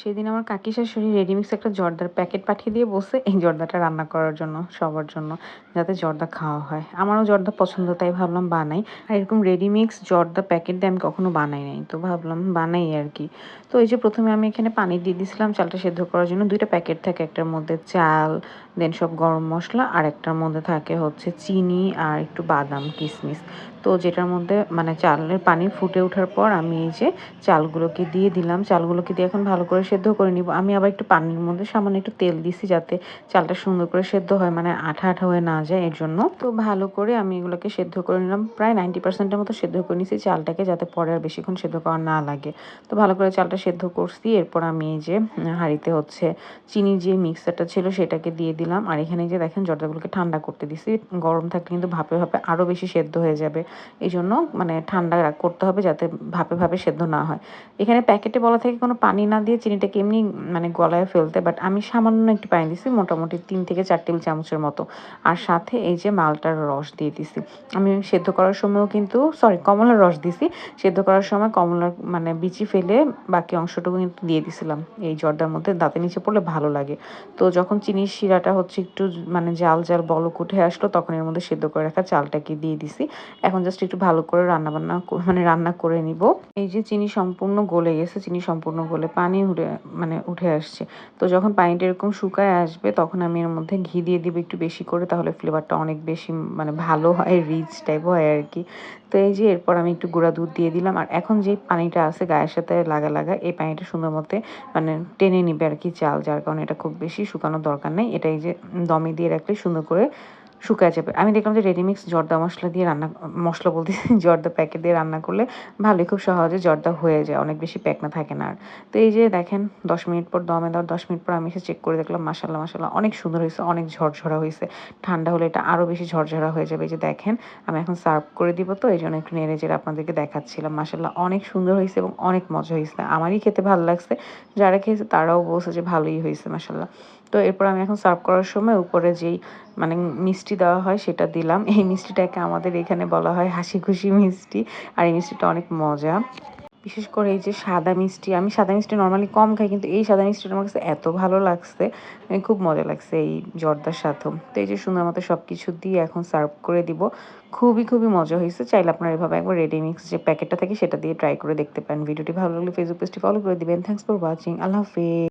সেদিন আমার কাকি শাশুড়ি রেডিমিক্স একটা জর্দার প্যাকেট পাঠিয়ে দিয়ে বসে এই জর্দাটা রান্না করার জন্য, সবার জন্য, যাতে জর্দা খাওয়া হয়। আমারও জর্দা পছন্দ, তাই ভাবলাম বানাই। আর এরকম রেডিমিক্স জর্দা প্যাকেট দিয়ে আমি কখনো বানাই নাই, তো ভাবলাম বানাই আর কি। তো এই যে প্রথমে আমি এখানে পানি দিয়ে দিয়েছিলাম চালটা সেদ্ধ করার জন্য দুইটা প্যাকেট থাকে, একটার মধ্যে চাল দেন সব গরম মশলা, আর একটার মধ্যে থাকে হচ্ছে চিনি আর একটু বাদাম কিশমিশ তো যেটার মধ্যে মানে চালের পানি ফুটে ওঠার পর আমি এই যে চালগুলোকে দিয়ে দিলাম। চালগুলোকে দিয়ে এখন ভালো করে সেদ্ধ করে নিব। আমি আবার একটু পানির মধ্যে সামান্য একটু তেল দিছি যাতে চালটা সুন্দর করে সেদ্ধ হয় মানে আঠা আঠা হয়ে না যায় এর জন্য। তো ভালো করে আমি এগুলোকে সেদ্ধ করে নিলাম। প্রায় নাইনটি পার্সেন্টের মতো সেদ্ধ করে নিছি চালটাকে যাতে পরে আর বেশিক্ষণ সেদ্ধ করা না লাগে। তো ভালো করে চালটা সেদ্ধ করছি। এরপর আমি এই যে হাঁড়িতে হচ্ছে চিনি যে মিক্সারটা ছিল সেটাকে দিয়ে দিলাম। আর এখানে যে দেখেন জর্দাগুলোকে ঠান্ডা করতে দিছি। গরম থাকলে কিন্তু ভাপে ভাপে আরও বেশি সেদ্ধ হয়ে যাবে। এই জন্য মানে ঠান্ডা করতে হবে যাতে ভাপে ভাপে সেদ্ধ না হয়। এখানে প্যাকেটে বলা থাকে কোনো পানি না দিয়ে চিনিটাকে এমনি মানে গলায় ফেলতে বাট আমি সামান্য একটু পানি দিছি, মোটামুটি তিন থেকে চার টেবিল চামচের মতো। আর সাথে এই যে মালটার রস দিয়ে দিছি। আমি সেদ্ধ করার সময়ও কিন্তু সরি কমলার রস দিছি। সেদ্ধ করার সময় কমলার মানে বিচি ফেলে বাকি অংশটুকু কিন্তু দিয়ে দিছিলাম। এই জর্দার মধ্যে দাঁতে নিচে পড়লে ভালো লাগে। তো যখন চিনির শিরাটা হচ্ছে একটু মানে জাল জাল বলক উঠে আসলো, তখন এর মধ্যে সেদ্ধ করে রাখা চালটাকে দিয়ে দিছি। এখন জাস্ট একটু ভালো করে রান্না বান্না মানে রান্না করে নিব। এই যে চিনি সম্পূর্ণ গলে গেছে, চিনি সম্পূর্ণ গলে পানি উঠে মানে উঠে আসছে। তো যখন পানিটা এরকম শুকায় আসবে, তখন আমি এর মধ্যে ঘি দিয়ে দিব একটু বেশি করে, তাহলে ফ্লেভারটা অনেক বেশি মানে ভালো হয় রিচ টাইপ হয় আর কি। তো এই যে এরপর আমি একটু গুঁড়া দুধ দিয়ে দিলাম, আর এখন যে পানিটা আছে গায়ের সাথে লাগা লাগা, এই পানিটা সুন্দর মতে মানে টেনে নিবে আর কি চাল, যার কারণে এটা খুব বেশি শুকানোর দরকার নেই। এটা এই যে দমে দিয়ে রাখলে সুন্দর করে শুকায় যাবে। আমি দেখলাম যে রেডিমিক্স জর্দা মশলা দিয়ে রান্না, মশলা বলতে জর্দা প্যাকেট দিয়ে রান্না করলে ভালোই, খুব সহজে জর্দা হয়ে যায়, অনেক বেশি প্যাক না, থাকে না আর। তো এই যে দেখেন, দশ মিনিট পর দমে দেওয়ার, দশ মিনিট পর আমি এসে চেক করে দেখলাম মাসাল্লাহ মাসাল্লাহ অনেক সুন্দর হয়েছে, অনেক ঝরঝরা হয়েছে। ঠান্ডা হলে এটা আরও বেশি ঝরঝরা হয়ে যাবে। এই যে দেখেন, আমি এখন সার্ভ করে দিব তো এই জন্য একটু নেড়ে চেড়ে আপনাদেরকে দেখাচ্ছিলাম মাসাল্লাহ অনেক সুন্দর হয়েছে এবং অনেক মজা হয়েছে। আমারই খেতে ভালো লাগছে, যারা খেয়েছে তারাও বলছে যে ভালোই হয়েছে মাসাল্লাহ তো এরপর আমি এখন সার্ভ করার সময় উপরে যেই মানে মিষ্টি দেওয়া হয় সেটা দিলাম। এই মিষ্টিটাকে আমাদের এখানে বলা হয় হাসি খুশি মিষ্টি, আর এই মিষ্টিটা অনেক মজা। বিশেষ করে এই যে সাদা মিষ্টি, আমি সাদা মিষ্টি নর্মালি কম খাই, কিন্তু এই সাদা মিষ্টিটা আমার কাছে এত ভালো লাগছে খুব মজা লাগছে এই জর্দার সাথেও তো এই যে সুন্দর মতো সব কিছু দিয়ে এখন সার্ভ করে দিব। খুবই খুবই মজা হয়েছে। চাইলে আপনারা এভাবে একবার রেডিমিক্স যে প্যাকেটটা থাকে সেটা দিয়ে ট্রাই করে দেখতে পারেন। ভিডিওটি ভালো লাগলে ফেসবুক পেজটি ফলো করে দিবেন। থ্যাংকস ফর ওয়াচিং আল্লাহ হাফিজ।